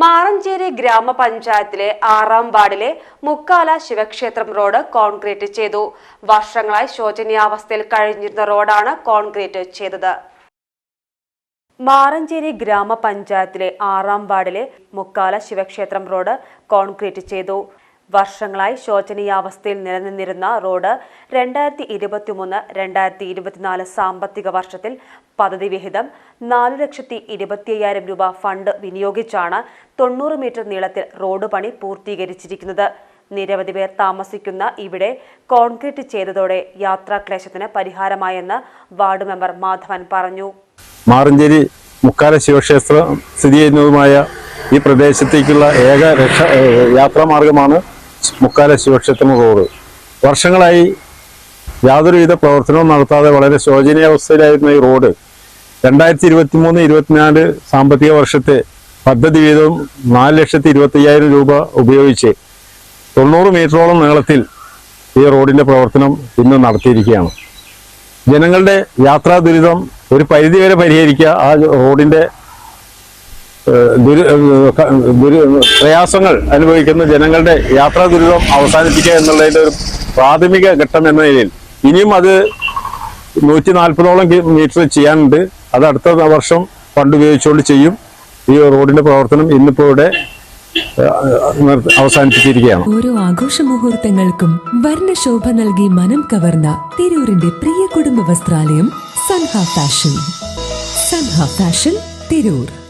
മാറഞ്ചേരി ഗ്രാമപഞ്ചായത്തിലെ ആറാം വാർഡിലെ മുക്കാല ശിവക്ഷേത്രം റോഡ് കോൺക്രീറ്റ് ചെയ്തു. വർഷങ്ങളായി ശോചനീയാവസ്ഥയിൽ കഴിഞ്ഞിരുന്ന റോഡാണ് കോൺക്രീറ്റ് ചെയ്തത്. മാറഞ്ചേരി ഗ്രാമപഞ്ചായത്തിലെ ആറാം വാർഡിലെ മുക്കാല ശിവക്ഷേത്രം റോഡ് കോൺക്രീറ്റ് ചെയ്തു. വർഷങ്ങളായി ശോചനീയാവസ്ഥയിൽ നിലനിന്നിരുന്ന റോഡ് രണ്ടായിരത്തി ഇരുപത്തിമൂന്ന് രണ്ടായിരത്തി ഇരുപത്തിനാല് സാമ്പത്തിക വർഷത്തിൽ പദ്ധതി വിഹിതം നാല് ലക്ഷത്തി ഇരുപത്തിയ്യായിരം രൂപ ഫണ്ട് വിനിയോഗിച്ചാണ് തൊണ്ണൂറ് മീറ്റർ നീളത്തിൽ റോഡ് പണി പൂർത്തീകരിച്ചിരിക്കുന്നത്. നിരവധി പേർ താമസിക്കുന്ന ഇവിടെ കോൺക്രീറ്റ് ചെയ്തതോടെ യാത്രാക്ലേശത്തിന് പരിഹാരമായെന്ന് വാർഡ് മെമ്പർ മാധവൻ പറഞ്ഞു. മാറഞ്ചേരി മുക്കാല ശിവക്ഷേത്രം സ്ഥിതി ചെയ്യുന്നതുമായ ഈ പ്രദേശത്തേക്കുള്ള ഏക രക്ഷ യാത്രാമാർഗമാണ് മുക്കാല ശിവക്ഷേത്രം റോഡ് വർഷങ്ങളായി യാതൊരുവിധ പ്രവർത്തനവും നടത്താതെ വളരെ ശോചനീയാവസ്ഥയിലായിരുന്ന ഈ റോഡ് രണ്ടായിരത്തി ഇരുപത്തി മൂന്ന് ഇരുപത്തിനാല് സാമ്പത്തിക വർഷത്തെ പദ്ധതി വീതവും നാല് ലക്ഷത്തി ഇരുപത്തി അയ്യായിരം രൂപ ഉപയോഗിച്ച് തൊണ്ണൂറ് മീറ്ററോളം നീളത്തിൽ ഈ റോഡിന്റെ പ്രവർത്തനം ഇന്ന് നടത്തിയിരിക്കുകയാണ്. ജനങ്ങളുടെ യാത്രാ ദുരിതം ഒരു പരിധിവരെ പരിഹരിക്കുക ആ റോഡിന്റെ പ്രയാസങ്ങൾ അനുഭവിക്കുന്ന ജനങ്ങളുടെ യാത്രാ ദുരിതം അവസാനിപ്പിക്കുക എന്നുള്ളതിന്റെ ഒരു പ്രാഥമിക ഘട്ടം എന്ന നിലയിൽ. ഇനിയും അത് നൂറ്റി നാൽപ്പതോളം മീറ്റർ ചെയ്യാനുണ്ട്. അത് അടുത്ത വർഷം ഫണ്ട് ഉപയോഗിച്ചുകൊണ്ട് ചെയ്യും. ഈ റോഡിന്റെ പ്രവർത്തനം ഇന്നിപ്പോ ഇവിടെ അവസാനിപ്പിച്ചിരിക്കുകയാണ്. ഓരോ ആഘോഷ മുഹൂർത്തങ്ങൾക്കും വർണശോഭ നൽകി മനം കവർന്ന തിരൂരിന്റെ പ്രിയ കുടുംബ വസ്ത്രാലയം സൻഹ ഫാഷൻ. സൻഹ ഫാഷൻ തിരൂർ.